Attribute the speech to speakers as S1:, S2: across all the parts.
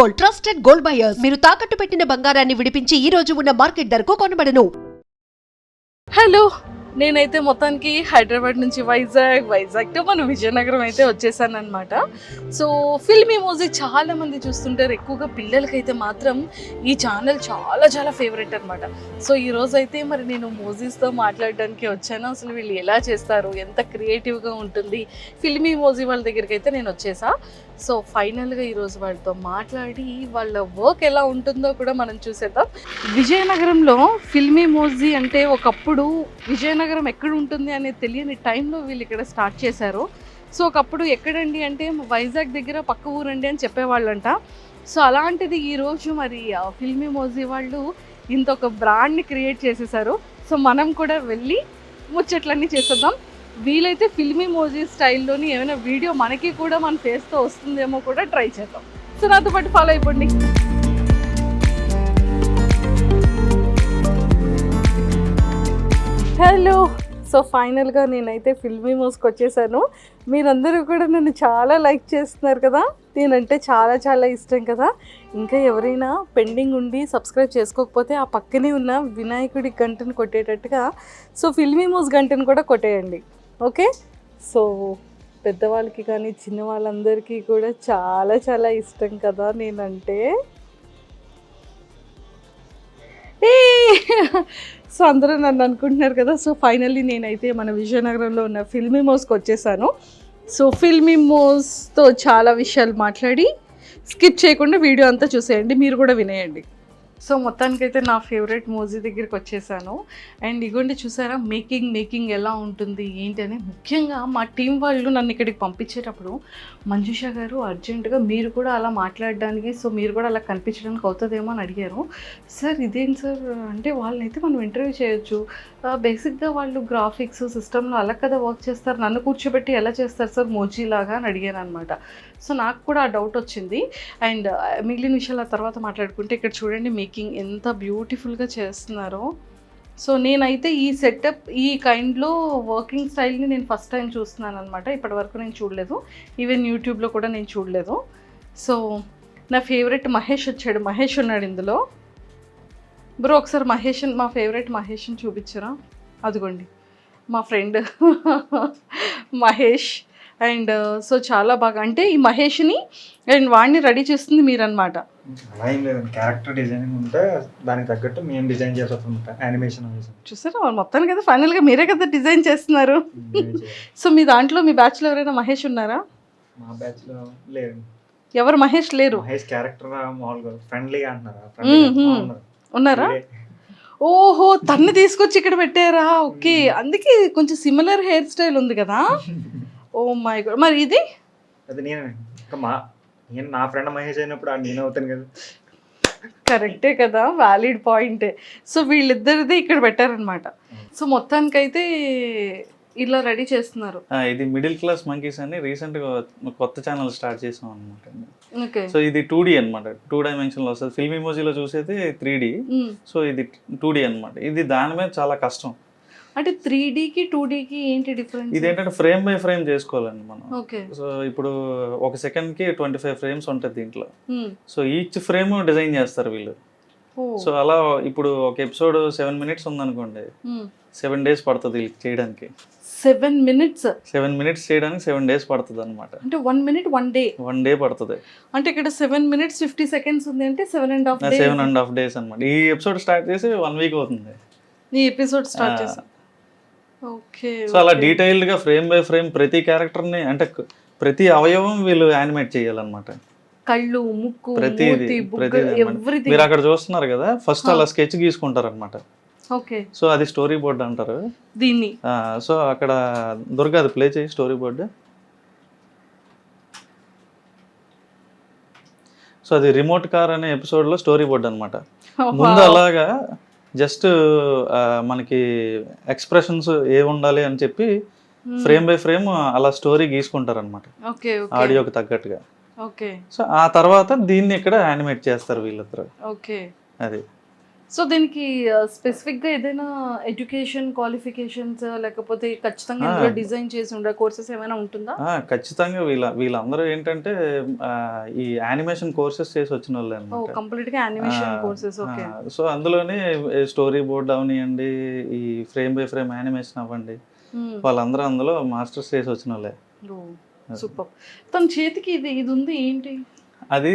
S1: Gold trusted gold buyers. మీరు తాకట్టు పెట్టిన బంగారాన్ని విడిపించి ఈ రోజు ఉన్న మార్కెట్ ధరకు కొనబడను.
S2: హలో నేనైతే మొత్తానికి హైదరాబాద్ నుంచి వైజాగ్ వైజాగ్ టు మన విజయనగరం అయితే వచ్చేసాను అనమాట సో ఫిల్మీ మ్యూజిక్ చాలా మంది చూస్తుంటారు. ఎక్కువగా పిల్లలకైతే మాత్రం ఈ ఛానల్ చాలా చాలా ఫేవరెట్ అనమాట సో ఈ రోజు అయితే మరి నేను మోజీస్తో మాట్లాడడానికి వచ్చాను. అసలు వీళ్ళు ఎలా చేస్తారు? ఎంత క్రియేటివ్గా ఉంటుంది? ఫిల్మీ మోజీ వాళ్ళ దగ్గరికి అయితే నేను వచ్చేసా. సో ఫైనల్గా ఈరోజు వాళ్ళతో మాట్లాడి వాళ్ళ వర్క్ ఎలా ఉంటుందో కూడా మనం చూసేద్దాం. విజయనగరంలో ఫిల్మీ మోజీ అంటే ఒకప్పుడు విజయనగరం ఎక్కడ ఉంటుంది అనేది తెలియని టైంలో వీళ్ళు ఇక్కడ స్టార్ట్ చేశారు. సో ఒకప్పుడు ఎక్కడండి అంటే వైజాగ్ దగ్గర పక్క ఊరండి అని చెప్పేవాళ్ళంట. సో అలాంటిది ఈరోజు మరి ఆ ఫిల్మీ మోజీ వాళ్ళు ఇంత ఒక బ్రాండ్ని క్రియేట్ చేసేసారు. సో మనం కూడా వెళ్ళి ముచ్చట్లన్నీ చేసేద్దాం. వీలైతే ఫిల్మీ మోజీ స్టైల్లోని ఏమైనా వీడియో మనకి కూడా మన ఫేస్తో వస్తుందేమో కూడా ట్రై చేద్దాం. సో నాతో పాటు ఫాలో అయిపోండి. హలో. సో ఫైనల్గా నేనైతే ఫిల్మీ మోస్కి వచ్చేసాను. మీరందరూ కూడా నన్ను చాలా లైక్ చేస్తున్నారు కదా. నేనంటే చాలా చాలా ఇష్టం కదా. ఇంకా ఎవరైనా పెండింగ్ ఉండి సబ్స్క్రైబ్ చేసుకోకపోతే ఆ పక్కనే ఉన్న వినాయకుడి గంటను కొట్టేటట్టుగా సో ఫిల్మీ మోస్ గంటను కూడా కొట్టేయండి. ఓకే? సో పెద్దవాళ్ళకి కానీ చిన్న వాళ్ళందరికీ కూడా చాలా చాలా ఇష్టం కదా నేనంటే. సో అందరూ నన్ను అనుకుంటున్నారు కదా సో ఫైనల్లీ నేనైతే మన విజయనగరంలో ఉన్న ఫిల్మీ మోస్కి వచ్చేసాను. సో ఫిల్మీ మోస్తో చాలా విషయాలు మాట్లాడి స్కిప్ చేయకుండా వీడియో అంతా చూసేయండి మీరు కూడా వినేయండి. సో మొత్తానికైతే నా ఫేవరెట్ మోజీ దగ్గరికి వచ్చేసాను. అండ్ ఇగోండి చూసారా మేకింగ్ మేకింగ్ ఎలా ఉంటుంది ఏంటి అని. ముఖ్యంగా మా టీం వాళ్ళు నన్ను ఇక్కడికి పంపించేటప్పుడు మంజుష గారు అర్జెంటుగా మీరు కూడా అలా మాట్లాడడానికి సో మీరు కూడా అలా కనిపించడానికి అవుతుందేమో అని అడిగారు. సార్ ఇదేంటి సార్? అంటే వాళ్ళనైతే మనం ఇంటర్వ్యూ చేయొచ్చు. బేసిక్గా వాళ్ళు గ్రాఫిక్స్ సిస్టంలో అలా కదా వర్క్ చేస్తారు. నన్ను కూర్చోబెట్టి ఎలా చేస్తారు సార్ మోజీ లాగా అని అడిగాను అనమాట సో నాకు కూడా ఆ డౌట్ వచ్చింది. అండ్ మిగిలిన విషయాల తర్వాత మాట్లాడుకుంటే ఇక్కడ చూడండి మేకింగ్ ఎంత బ్యూటిఫుల్గా చేస్తున్నారో. సో నేనైతే ఈ సెటప్ ఈ కైండ్లో వర్కింగ్ స్టైల్ని నేను ఫస్ట్ టైం చూస్తున్నాను అనమాట ఇప్పటి వరకు నేను చూడలేదు. ఈవెన్ యూట్యూబ్లో కూడా నేను చూడలేదు. సో నా ఫేవరెట్ మహేష్ వచ్చాడు. మహేష్ ఉన్నాడు ఇందులో. బ్రో ఒకసారి మహేష్ మా ఫేవరెట్ మహేష్ని చూపించరా? అదిగోండి. మా ఫ్రెండ్ మహేష్. అండ్ సో చాలా బాగా అంటే ఈ మహేష్ని అండ్ వాడిని రెడీ చేస్తుంది మీరన్నమాట.
S3: అలా ఏం లేదండి క్యారెక్టర్ డిజైనింగ్ ఉంటే దానికి తగ్గట్టు మేము డిజైన్ చేస్తాం యానిమేషన్
S2: చూసారా? మొత్తానికి కదా ఫైనల్గా మీరే కదా డిజైన్ చేస్తున్నారు. సో మీ దాంట్లో మీ బ్యాచ్లో ఎవరైనా మహేష్ ఉన్నారా?
S3: మా బ్యాచ్లో లేదు
S2: ఎవరు? మహేష్ లేరు.
S3: మహేష్ క్యారెక్టర్ మామూలుగా ఫ్రెండ్లీగా అంటున్నారా. ఉన్నారు.
S2: ఓహో తన్ని తీసుకొచ్చి ఇక్కడ పెట్టారా? ఓకే అందుకే కొంచెం సిమిలర్ హెయిర్ స్టైల్ ఉంది కదా. ఓ మై గాడ్ మరి ఇది?
S3: అది నేనే. ఇంకా మా నేను నా ఫ్రెండ్ మహేష్ అయినప్పుడు నేను అవుతాను కదా.
S2: కరెక్టే కదా. వ్యాలిడ్ పాయింటే సో వీళ్ళిద్దరిది ఇక్కడ పెట్టారనమాట సో మొత్తానికైతే ఇలా రెడీ చేస్తున్నారు.
S4: ఆ, ఇది మిడిల్ క్లాస్ మంకీస్ అని రీసెంట్గా కొత్త ఛానల్ స్టార్ట్ చేసాం అనమాట
S2: ఓకే
S4: సో ఇది టూ డి అనమాట టూ డైమెన్షన్లో వస్తుంది ఫిల్మ్ ఇమోజీలో చూసేది త్రీ డి సో ఇది టూ డి అనమాట ఇది దాని మీద చాలా కష్టం.
S2: అంటే త్రీ డీకి టూ డీకి ఏంటి డిఫరెన్స్
S4: ఇది ఏంటంటే ఫ్రేమ్ బై ఫ్రేమ్ చేసుకోవాలండి మనం.
S2: ఓకే.
S4: సో ఇప్పుడు ఒక సెకండ్కి ట్వంటీ ఫైవ్ ఫ్రేమ్స్ ఉంటుంది దీంట్లో. సో ఈచ్ ఫ్రేమ్ డిజైన్ చేస్తారు వీళ్ళు. సో అలా ఇప్పుడు ఒక ఎపిసోడ్ సెవెన్ మినిట్స్ ఉందనుకోండి. సెవెన్ డేస్ పడుతుంది వీళ్ళకి చేయడానికి.
S2: సెవెన్ మినిట్స్
S4: సెవెన్ మినిట్స్ చేయడానికి సెవెన్ డేస్ పడుతుంది అనమాట
S2: అంటే one minute one day
S4: one day పడుతుంది.
S2: అంటే ఇక్కడ సెవెన్ మినిట్స్ ఫిఫ్టీ సెకండ్స్ ఉంది అంటే seven and half
S4: seven and half days అనమాట ఈ ఎపిసోడ్ స్టార్ట్ చేసి వన్ వీక్ అవుతుంది.
S2: ఈ ఎపిసోడ్ స్టార్ట్. చేసా.
S4: సో అలా డీటెయిల్డ్గా ఫ్రేమ్ బై ఫ్రేమ్ ప్రతి క్యారెక్టర్ని అంటే ప్రతి అవయవం వీళ్ళు యానిమేట్ చేయాలన్నమాట.
S2: కళ్ళు ముక్కు
S4: ప్రతిది ప్రతిది మీరు అక్కడ చూస్తున్నారు కదా ఫస్ట్ అలా స్కెచ్ గీసుకుంటారు అనమాట సో అది స్టోరీ బోర్డ్ అంటారు.
S2: దీన్ని.
S4: సో అక్కడ దుర్గా అది ప్లే చేయి స్టోరీ బోర్డు. సో అది రిమోట్ కార్ అనే ఎపిసోడ్లో స్టోరీ బోర్డ్ అనమాట ముందు అలాగా జస్ట్ మనకి ఎక్స్ప్రెషన్స్ ఏ ఉండాలి అని చెప్పి ఫ్రేమ్ బై ఫ్రేమ్ అలా స్టోరీ గీసుకుంటారు అనమాట ఆడియోకి తగ్గట్టుగా.
S2: ఓకే.
S4: సో ఆ తర్వాత దీన్ని ఇక్కడ యానిమేట్ చేస్తారు వీళ్ళిద్దరు.
S2: ఓకే.
S4: అది.
S2: సో దీనికి స్పెసిఫిక్గా ఏదైనా ఎడ్యుకేషన్ క్వాలిఫికేషన్స్ లేకపోతే ఖచ్చితంగా. ఇందులో డిజైన్ చేసి ఉండే కోర్సెస్ ఏమైనా ఉంటుందా?
S4: ఖచ్చితంగా వీళ్ళ వీళ్ళందరూ ఏంటంటే ఈ యానిమేషన్ కోర్సెస్ చేసి వచ్చిన వాళ్ళే
S2: కంప్లీట్గా యానిమేషన్ కోర్సెస్ ఓకే
S4: సో అందులోనే స్టోరీ బోర్డ్ అవనివ్వండి ఈ ఫ్రేమ్ బై ఫ్రేమ్ యానిమేషన్ అవ్వండి వాళ్ళందరూ అందులో మాస్టర్స్ చేసి వచ్చిన వాళ్ళే.
S2: సూపర్. తన చేతికి ఇది ఇది ఉంది ఏంటి?
S4: అది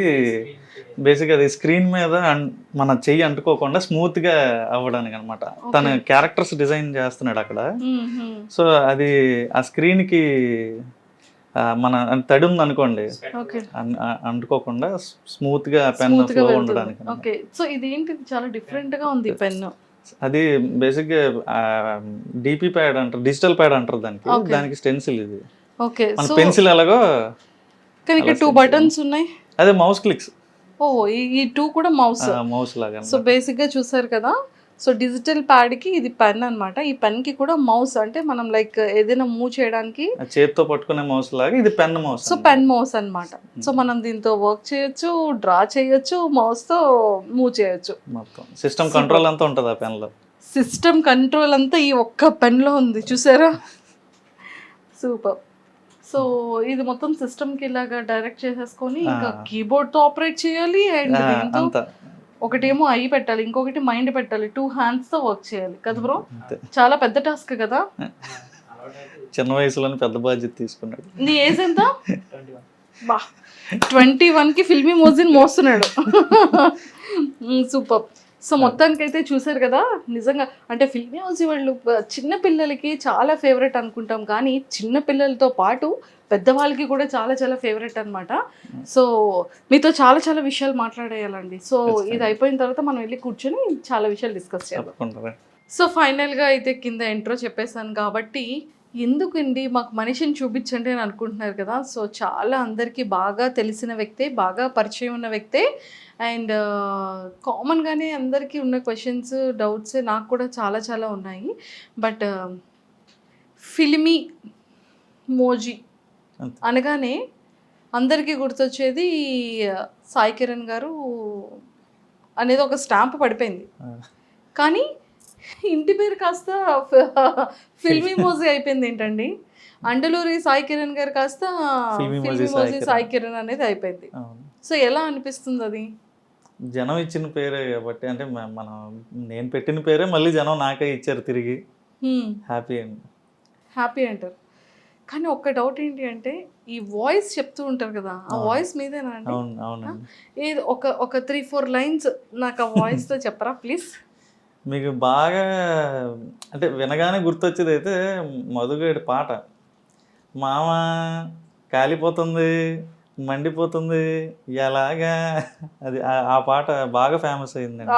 S4: బేసిక్ అది స్క్రీన్ మీద మన చెయ్యి అంటుకోకుండా స్మూత్గా అవ్వడానికి అనమాట తన. క్యారెక్టర్స్ డిజైన్ చేస్తున్నాడు అక్కడ. సో అది ఆ స్క్రీన్కి మన తడి ఉంది అనుకోండి. అంటుకోకుండా స్మూత్గా పెన్ ఫ్లో ఉండడానికి.
S2: ఓకే. సో ఇది ఏంటి చాలా డిఫరెంట్గా ఉంది పెన్
S4: అది బేసిక్గా డిపి ప్యాడ్ అంటారు డిజిటల్ ప్యాడ్ అంటారు దానికి. దానికి స్టెన్సిల్ ఇది.
S2: ఓకే.
S4: పెన్సిల్ ఎలాగో
S2: కానీ ఇక్కడ టూ. బటన్స్ ఉన్నాయి.
S4: అదే మౌస్ క్లిక్స్
S2: ఓ ఈ- టూ కూడా మౌస్
S4: మౌస్ లాగా
S2: సో బేసిక్గా చూసారు కదా? సో డిజిటల్ ప్యాడ్కి ఇది పెన్ అన్నమాట. ఈ పెన్కి కూడా మౌస్ అంటే మనం లైక్ ఏదైనా మూవ్ చేయడానికి
S4: చేతితో పట్టుకునే మౌస్ లాగా ఇది pen mouse
S2: so pen mouse అన్నమాట. సో మనం దీంతో వర్క్ చేయొచ్చు డ్రా చేయొచ్చు మౌస్తో మూవ్ చేయొచ్చు.
S4: మొత్తం. సిస్టమ్. కంట్రోల్ అంతా ఉంటుంది ఆ పెన్లో
S2: సిస్టమ్ కంట్రోల్ అంతా ఈ ఒక్క పెన్లో ఉంది. చూసారా? సూపర్ సో ఇది మొత్తం సిస్టమ్కి ఇలాగా డైరెక్ట్ చేసేసుకొని ఇంకా. కీబోర్డ్తో ఆపరేట్ చేయాలి అండ్ దీంతో
S4: అంతా.
S2: ఒకటేమో ఐ పెట్టాలి ఇంకొకటి మైండ్ పెట్టాలి టూ హ్యాండ్స్తో వర్క్ చేయాలి. కదా బ్రో. చాలా పెద్ద టాస్క్ కదా?
S4: చిన్న వయసులోనే పెద్ద బాధ్యత తీసుకున్నాడు.
S2: నీ ఏజ్ ఎంత? బా. ట్వంటీ వన్కి ఫిల్మీ మోజిన్ మోస్తున్నాడు. సూపర్. సో మొత్తానికి అయితే చూసారు కదా నిజంగా అంటే ఫిల్మీ హౌస్ వాళ్ళు చిన్న పిల్లలకి చాలా ఫేవరెట్ అనుకుంటాం కానీ చిన్న పిల్లలతో పాటు పెద్దవాళ్ళకి కూడా చాలా చాలా ఫేవరెట్ అన్నమాట. సో మీతో చాలా చాలా విషయాలు మాట్లాడేయాలండి. సో ఇది అయిపోయిన తర్వాత మనం వెళ్ళి కూర్చొని చాలా విషయాలు డిస్కస్ చేయాలి సో ఫైనల్గా అయితే కింద ఇంట్రో చెప్పేశాను కాబట్టి ఎందుకండి? మాకు మనిషిని చూపించండి అని అనుకుంటున్నారు కదా. సో చాలా అందరికీ బాగా తెలిసిన వ్యక్తే బాగా పరిచయం ఉన్న వ్యక్తే. అండ్ కామన్గానే అందరికీ ఉన్న క్వశ్చన్స్ డౌట్స్ నాకు కూడా చాలా చాలా ఉన్నాయి. బట్ ఫిలిమీ మోజీ. అనగానే అందరికీ గుర్తొచ్చేది సాయి కిరణ్ గారు అనేది ఒక స్టాంప్ పడిపోయింది. కానీ ఇంటి పేరు కాస్త ఫిల్మీ మోజీ అయిపోయింది ఏంటండి? అండలూరి సాయి కిరణ్ గారు కాస్త
S4: ఫిల్మీ మోజీ సాయి కిరణ్.
S2: అనేది అయిపోయింది. సో ఎలా అనిపిస్తుంది అది?
S4: జనం ఇచ్చిన పేరే కాబట్టి అంటే మనం నేను పెట్టిన పేరే మళ్ళీ జనం నాకే ఇచ్చారు తిరిగి. హ్యాపీ అండి
S2: హ్యాపీ అంటారు. కానీ ఒక్క డౌట్ ఏంటి అంటే ఈ వాయిస్ చెప్తూ ఉంటారు కదా ఆ. వాయిస్ మీదేనా అండి? ఏది ఒక ఒక త్రీ ఫోర్ లైన్స్ నాకు ఆ వాయిస్తో చెప్పరా ప్లీజ్?
S4: మీకు బాగా అంటే వినగానే గుర్తొచ్చేది అయితే మధుగడి పాట. మామ కాలిపోతుంది మండిపోతుంది ఎలాగా? అది ఆ- పాట బాగా ఫేమస్ అయిందండి.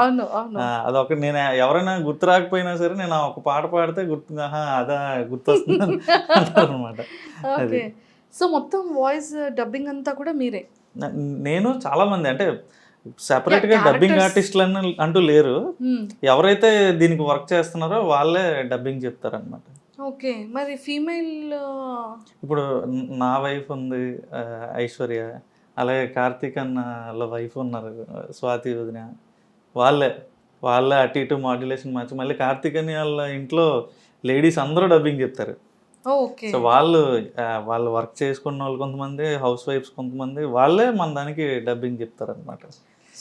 S4: ఆ, అదొక నేను ఎవరైనా గుర్తు రాకపోయినా సరే నేను ఒక పాట పాడితే గుర్తు అదా గుర్తొస్తుంది అనమాట
S2: ఓకే. సో మొత్తం వాయిస్ డబ్బింగ్ అంతా కూడా మీరే?
S4: నేను చాలా మంది అంటే
S2: సెపరేట్గా
S4: డబ్బింగ్. ఆర్టిస్టులు అంటూ లేరు.
S2: Hmm.
S4: ఎవరైతే దీనికి వర్క్ చేస్తున్నారో వాళ్ళే డబ్బింగ్ చెప్తారనమాట
S2: ఓకే మరి ఫీమేల్
S4: ఇప్పుడు న- వైఫ్ ఉంది ఆ, ఐశ్వర్య. అలాగే కార్తీక్ అన్న వాళ్ళ వైఫ్ ఉన్నారు స్వాతి వదిన. వాళ్ళే. వాళ్ళే అటు ఇటు మాడ్యులేషన్ మార్చి మళ్ళీ కార్తీక్ అని వాళ్ళ ఇంట్లో లేడీస్ అందరూ డబ్బింగ్ చెప్తారు.
S2: ఓకే
S4: సో వాళ్ళు ఆ, వాళ్ళు వర్క్ చేసుకున్న వాళ్ళు కొంతమంది హౌస్ వైఫ్స్ కొంతమంది వాళ్ళే మన దానికి డబ్బింగ్ చెప్తారు అనమాట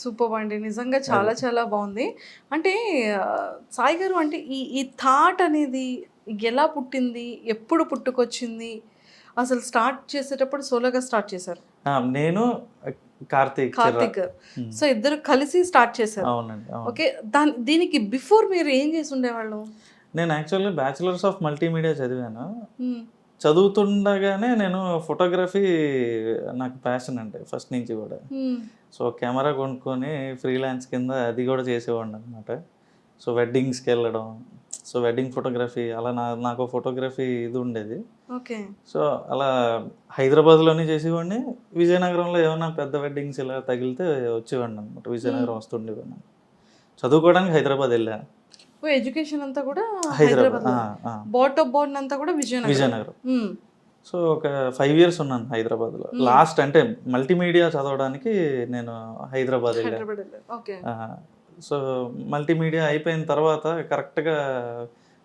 S2: సూపర్ అండి. నిజంగా చాలా చాలా బాగుంది. అంటే సాయి గారు అంటే ఈ ఈ థాట్ అనేది ఎలా పుట్టింది? ఎప్పుడు పుట్టుకొచ్చింది? అసలు స్టార్ట్ చేసేటప్పుడు సోలోగా స్టార్ట్ చేశారు?
S4: నేను కార్తీక్.
S2: కార్తిక్. సో ఇద్దరు కలిసి స్టార్ట్ చేశారు.
S4: అవునండి అవును.
S2: ఓకే దాని దీనికి బిఫోర్ మీరు ఏం చేసి ఉండేవాళ్ళు?
S4: నేను యాక్చువల్లీ బ్యాచిలర్స్ ఆఫ్ మల్టీమీడియా చదివాను. చదువుతుండగానే నేను ఫోటోగ్రఫీ నాకు ప్యాషన్ అండి ఫస్ట్ నుంచి కూడా. సో కెమెరా కొనుక్కొని ఫ్రీలాన్స్ కింద అది కూడా చేసేవాడిని అనమాట సో వెడ్డింగ్స్కి వెళ్ళడం సో వెడ్డింగ్ ఫోటోగ్రఫీ అలా నా నాకు ఫోటోగ్రఫీ ఇది ఉండేది.
S2: ఓకే.
S4: సో అలా హైదరాబాద్లోనే చేసేవాడిని. విజయనగరంలో ఏమైనా పెద్ద వెడ్డింగ్స్ ఇలా తగిలితే వచ్చేవాడిని అనమాట విజయనగరం వస్తుండేవాడిని. చదువుకోవడానికి హైదరాబాద్ వెళ్ళా.
S2: ఓ ఎడ్యుకేషన్ అంతా కూడా
S4: హైదరాబాద్.
S2: బాట్ ఆఫ్ బోర్న్ అంతా కూడా విజయనగరం.
S4: విజయనగరం. సో ఒక ఫైవ్ ఇయర్స్ ఉన్నాను హైదరాబాద్లో. లాస్ట్ అంటే మల్టీమీడియా చదవడానికి నేను హైదరాబాద్ వెళ్ళాను. సో మల్టీమీడియా అయిపోయిన తర్వాత కరెక్ట్గా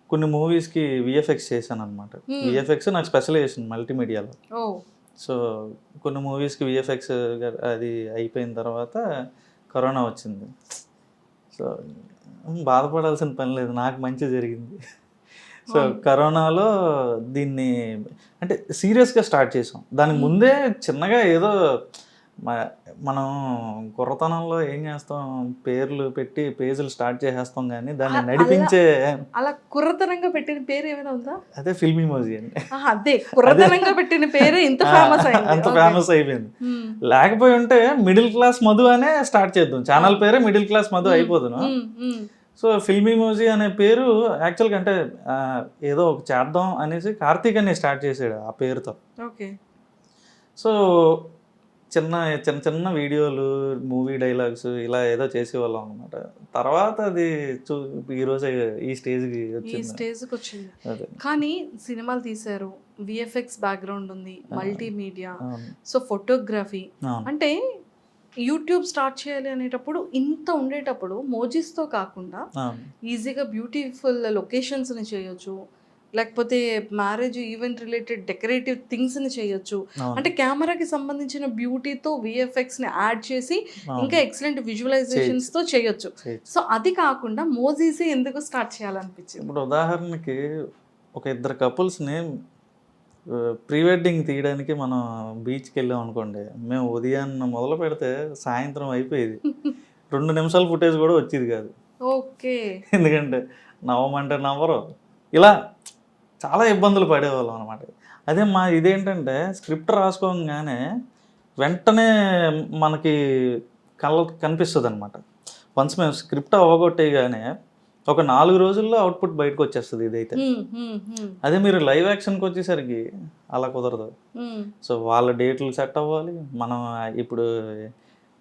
S4: కొన్ని మూవీస్కి విఎఫ్ఎక్స్ చేశాను అనమాట. విఎఫ్ఎక్స్ నాకు స్పెషలైజేషన్ మల్టీమీడియాలో. సో కొన్ని మూవీస్కి విఎఫ్ఎక్స్ అది అయిపోయిన తర్వాత కరోనా వచ్చింది. సో బాధపడాల్సిన పని లేదు. నాకు మంచి జరిగింది. సో. కరోనాలో దీన్ని అంటే సీరియస్గా స్టార్ట్ చేసాం. దానికి ముందే చిన్నగా ఏదో మనం కుర్రతనంలో ఏం చేస్తాం? పేర్లు పెట్టి పేజీలు స్టార్ట్ చేసేస్తాం కానీ దాన్ని నడిపించే
S2: అలా కుర్రతనంగా పెట్టిన పేరు ఏమైనా ఉందా?
S4: అదే ఫిల్మీ మోజీ అండి.
S2: అదే. కుర్రతనంగా పెట్టిన పేరు ఇంత ఫేమస్
S4: అంత. ఫేమస్ అయిపోయింది. లేకపోయి ఉంటే మిడిల్ క్లాస్ మధు అనే స్టార్ట్ చేద్దాం. ఛానల్ పేరే మిడిల్ క్లాస్ మధు అయిపోదును. సో ఫిల్మీ మోజీ అనే పేరు యాక్చువల్గా అంటే ఏదో ఒక చేద్దాం అనేసి కార్తీక్ అని స్టార్ట్ చేసాడు ఆ పేరుతో.
S2: ఓకే.
S4: సో చిన్న చిన్న చిన్న వీడియోలు మూవీ డైలాగ్స్ ఇలా ఏదో చేసేవాళ్ళం అనమాట తర్వాత అది చూ ఈరోజు ఈ స్టేజ్కి
S2: ఈ
S4: వచ్చింది.
S2: స్టేజ్కి వచ్చింది. కానీ సినిమాలు తీశారు. విఎఫ్ఎక్స్ బ్యాక్గ్రౌండ్ ఉంది మల్టీమీడియా సో ఫోటోగ్రఫీ అంటే యూట్యూబ్ స్టార్ట్ చేయాలి అనేటప్పుడు ఇంత ఉండేటప్పుడు మోజీస్తో కాకుండా ఈజీగా బ్యూటిఫుల్ లొకేషన్స్ని చేయొచ్చు. లేకపోతే మ్యారేజ్ ఈవెంట్ రిలేటెడ్ డెకరేటివ్ థింగ్స్ని చేయొచ్చు.
S4: అవును.
S2: అంటే కెమెరాకి సంబంధించిన బ్యూటీతో విఎఫ్ఎక్స్ని యాడ్ చేసి. ఇంకా ఎక్సలెంట్ విజువలైజేషన్స్తో చేయొచ్చు.
S4: చేయొచ్చు.
S2: సో అది కాకుండా మోజీసీ ఎందుకు స్టార్ట్ చేయాలనిపించింది?
S4: ఇప్పుడు ఉదాహరణకి ఒక ఇద్దరు కపుల్స్ని ప్రీ వెడ్డింగ్ తీయడానికి మనం బీచ్కి వెళ్ళాం అనుకోండి మేము ఉదయాన్న మొదలు పెడితే సాయంత్రం అయిపోయేది. రెండు నిమిషాల ఫుటేజ్ కూడా వచ్చేది కాదు.
S2: ఓకే.
S4: ఎందుకంటే నవ్వమంటే నవ్వరు. ఇలా చాలా ఇబ్బందులు పడేవాళ్ళం అనమాట అదే మా ఇదేంటంటే స్క్రిప్ట్ రాసుకోగానే వెంటనే మనకి కళ్ళ కనిపిస్తుంది అనమాట వన్స్ మేము స్క్రిప్ట్ అవ్వగొట్టేగానే ఒక నాలుగు రోజుల్లో అవుట్పుట్ బయటకు వచ్చేస్తుంది ఇదైతే అదే మీరు లైవ్ యాక్షన్కి వచ్చేసరికి అలా కుదరదు. సో వాళ్ళ డేట్లు సెట్ అవ్వాలి. మనం ఇప్పుడు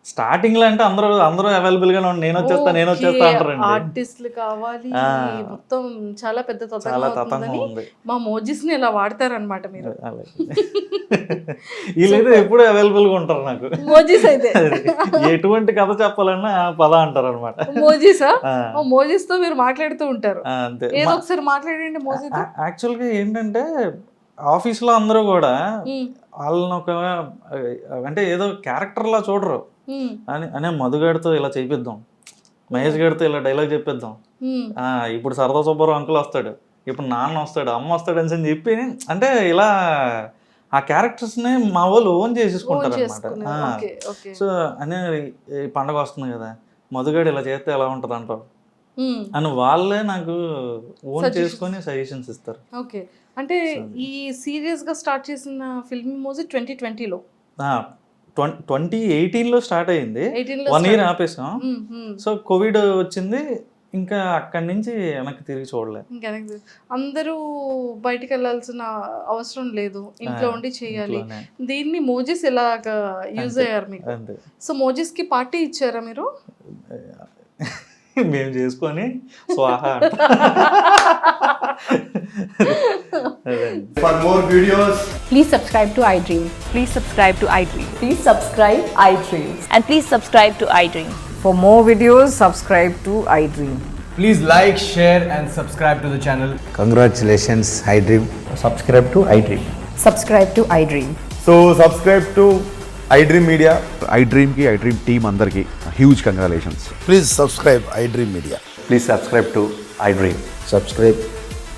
S4: స్టార్టింగ్లో అంటే అందరూ అందరూ అవైలబుల్ ఉండి నేను వచ్చేస్తా నేను వచ్చేస్తా అంటారండి.
S2: ఆర్టిస్టులు కావాలి. మొత్తం చాలా పెద్ద తతంగం మా మోజీస్ని ఇలా వాడతారనమాట మీరు.
S4: వీళ్ళైతే ఎప్పుడు అవైలబుల్గా ఉంటారు నాకు.
S2: మోజీస్ అయితే.
S4: ఎటువంటి కథ చెప్పాలన్నా పద అంటారు అనమాట
S2: మోజీసా మోజీస్తో మీరు మాట్లాడుతూ ఉంటారు.
S4: అంతే.
S2: ఏదో ఒకసారి మాట్లాడండి మోజీతో
S4: యాక్చువల్గా ఏంటంటే ఆఫీస్లో అందరూ కూడా వాళ్ళని ఒక అంటే ఏదో క్యారెక్టర్ లా చూడరు. అని అనే మధుగాడితో ఇలా చేపిద్దాం. మహేష్ గారితో ఇలా డైలాగ్ చెప్పిద్దాం. ఇప్పుడు సరదా సుబ్బారావు అంకుల్ వస్తాడు. ఇప్పుడు నాన్న వస్తాడు అమ్మ వస్తాడు అని చెప్పి అంటే ఇలా ఆ క్యారెక్టర్స్ని మా వాళ్ళు ఓన్ చేసేసుకుంటారు అనమాట సో అనే ఈ పండగ వస్తుంది కదా మధుగాడు ఇలా చేస్తే ఎలా ఉంటుంది అంటారు అని వాళ్ళే నాకు ఓన్. చేసుకొని సజెషన్స్ ఇస్తారు.
S2: ఓకే. అంటే ఈ సీరియస్గా స్టార్ట్ చేసిన ఫిల్మ్ మోజీ ట్వంటీ ట్వంటీలో
S4: ట్వంటీ ఎయిటీన్లో స్టార్ట్
S2: ఎయిటీన్లో
S4: వన్ ఇయర్ ఆపేసాం. సో కోవిడ్ వచ్చింది. ఇంకా అక్కడి నుంచి వెనక్కి తిరిగి చూడలే.
S2: ఇంకా అందరూ బయటికి వెళ్ళాల్సిన అవసరం లేదు. ఇంట్లో ఉండి చేయాలి. దీన్ని మోజీస్ ఎలాగా యూజ్. అయ్యారు మీకు? సో మోజీస్కి పార్టీ ఇచ్చారా మీరు?
S4: మేము చేసుకొని స్వాహ Heaven.
S5: For more videos,
S6: please subscribe to iDream.
S7: Please subscribe to iDream.
S6: Please subscribe iDream.
S7: And please subscribe to iDream.
S8: For more videos, subscribe to iDream.
S5: Please like, share, and subscribe to the channel.
S9: Congratulations, iDream.
S5: Subscribe to iDream.
S8: Subscribe to iDream.
S5: So subscribe to iDream Media.
S10: iDream ki iDream team आई ki huge congratulations.
S9: Please subscribe iDream Media.
S5: Please subscribe to iDream.
S9: Subscribe.